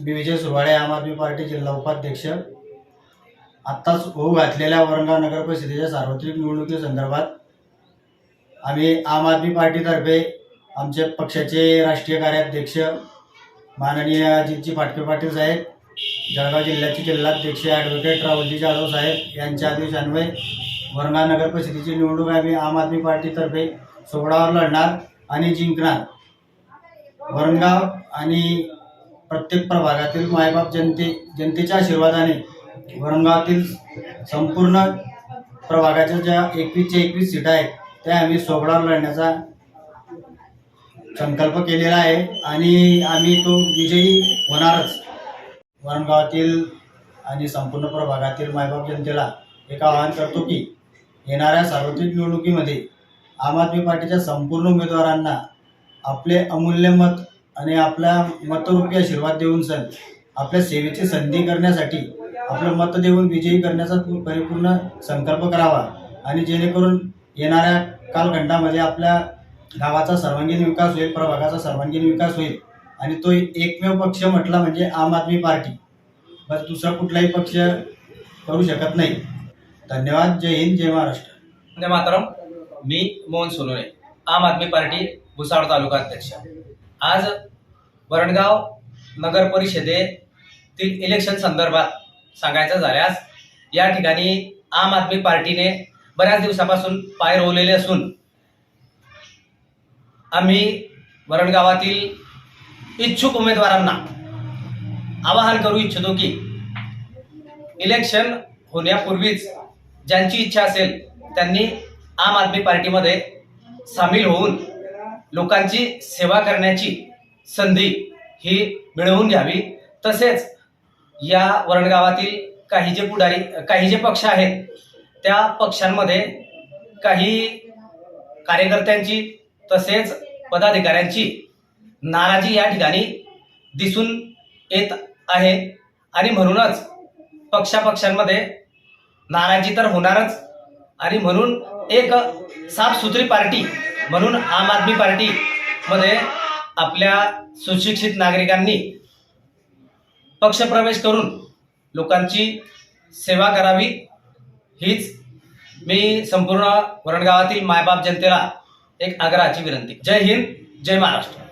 मी विजय सुभाळे आम आदमी पार्टी जिल्हा उपाध्यक्ष. आत्ताच होऊ घातलेल्या औरंगाबाद नगर परिषदेच्या सार्वत्रिक निवडणुकीसंदर्भात आम्ही आम आदमी पार्टीतर्फे आमचे पक्षाचे राष्ट्रीय कार्याध्यक्ष माननीय अजितजी फाटके पाटील साहेब जळगाव जिल्ह्याचे जिल्हाध्यक्ष ॲडव्होकेट राहुलजी जाधव साहेब यांच्या आदेशान्वये वरंगा नगर परिषदेची निवडणूक आम्ही आम आदमी पार्टीतर्फे सोहळावर लढणार आणि जिंकणार. वरणगाव आणि प्रत्येक प्रभागातील मायबाप जनते जनतेच्या आशीर्वादाने वरणगावातील संपूर्ण प्रभागाच्या ज्या एकवीसच्या एकवीस सीटा आहेत त्या आम्ही सोबडावर लढण्याचा संकल्प केलेला आहे आणि आम्ही तो विजयी होणारच. वरणगावातील आणि संपूर्ण प्रभागातील मायबाप जनतेला एक आवाहन करतो की येणाऱ्या सार्वत्रिक निवडणुकीमध्ये आम आदमी पार्टीच्या संपूर्ण उमेदवारांना आपले अमूल्य मत आणि आपल्या मतरूपी आशीर्वाद देऊन सर आपल्या सेवेची संधी करण्यासाठी आपलं मत देऊन विजयी करण्याचा परिपूर्ण संकल्प करावा. आणि जेणेकरून येणाऱ्या कालखंडामध्ये आपल्या गावाचा सर्वांगीण विकास होईल प्रभागाचा सर्वांगीण विकास होईल. आणि तो एकमेव पक्ष म्हटला म्हणजे आम आदमी पार्टी. बस दुसरा कुठलाही पक्ष करू शकत नाही. धन्यवाद. जय हिंद जय महाराष्ट्र. वंदे मातरम. मी मोहन सोनोने आम आदमी पार्टी भुसावळ तालुका अध्यक्ष. आज वरणगाव नगर परिषदेतील इलेक्शन संदर्भात सांगायचं झाल्यास या ठिकाणी आम आदमी पार्टीने बऱ्याच दिवसापासून पाय रोवलेले असून आम्ही वरणगावातील इच्छुक उमेदवारांना आवाहन करू इच्छितो की इलेक्शन होण्यापूर्वीच ज्यांची इच्छा असेल त्यांनी आम आदमी पार्टीमध्ये सामील होऊन लोकांची सेवा करण्याची संधी ही मिळवून घ्यावी. तसेच या वरणगावातील काही जे पुढारी काही जे पक्ष आहेत त्या पक्षांमध्ये काही कार्यकर्त्यांची तसेच पदाधिकाऱ्यांची नाराजी या ठिकाणी दिसून येत आहे. आणि म्हणूनच पक्षापक्षांमध्ये नाराजी तर होणारच. आणि म्हणून एक साफसुथरी पार्टी म्हणून आम आदमी पार्टीमध्ये आपल्या सुशिक्षित नागरिकांनी पक्षप्रवेश करून लोकांची सेवा करावी. हीच मी संपूर्ण वरणगावातील मायबाप जनतेला एक आग्रहाची विनंती. जय हिंद जय महाराष्ट्र.